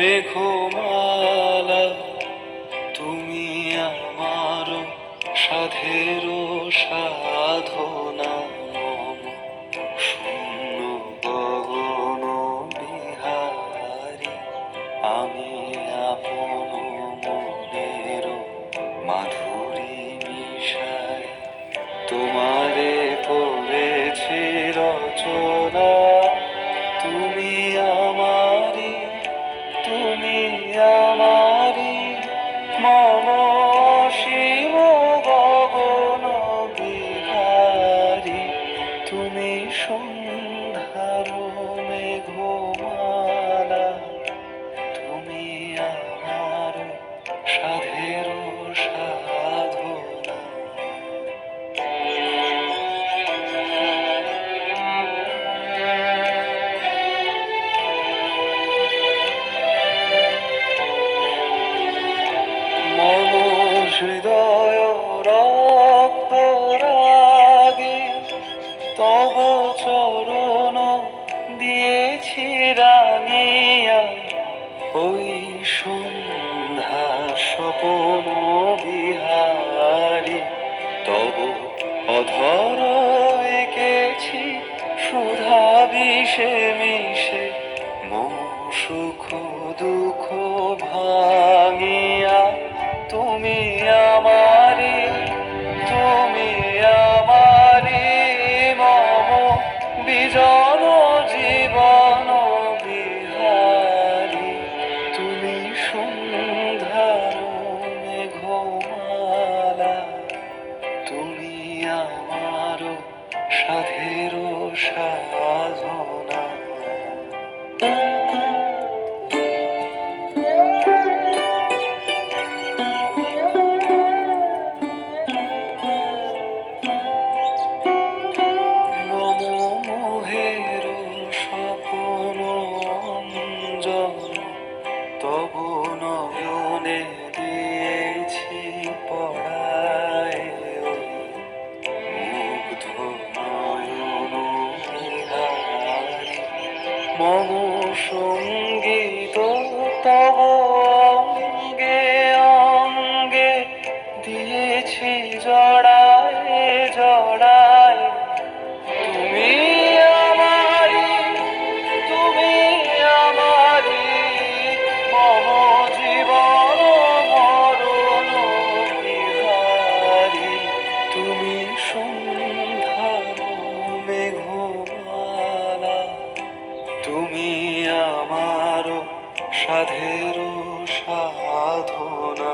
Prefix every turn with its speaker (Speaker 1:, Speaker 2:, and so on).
Speaker 1: মেঘমালা তুমি আমার সাধের সাধনা শূন্য আমি মাধুরী মিশায় তোমার গেছি রানিয়া ওই সন্ধ্যা স্বপন বিহারি। তব অধর এঁকেছি সুধা বিষে মিশে সুখ দুঃখ ভাঙিয়া, তুমি আমারি তুমি আমারে মম বিজয়। আমার সাধের সাধনা। মম সংগীত তব সাধের সাধনা।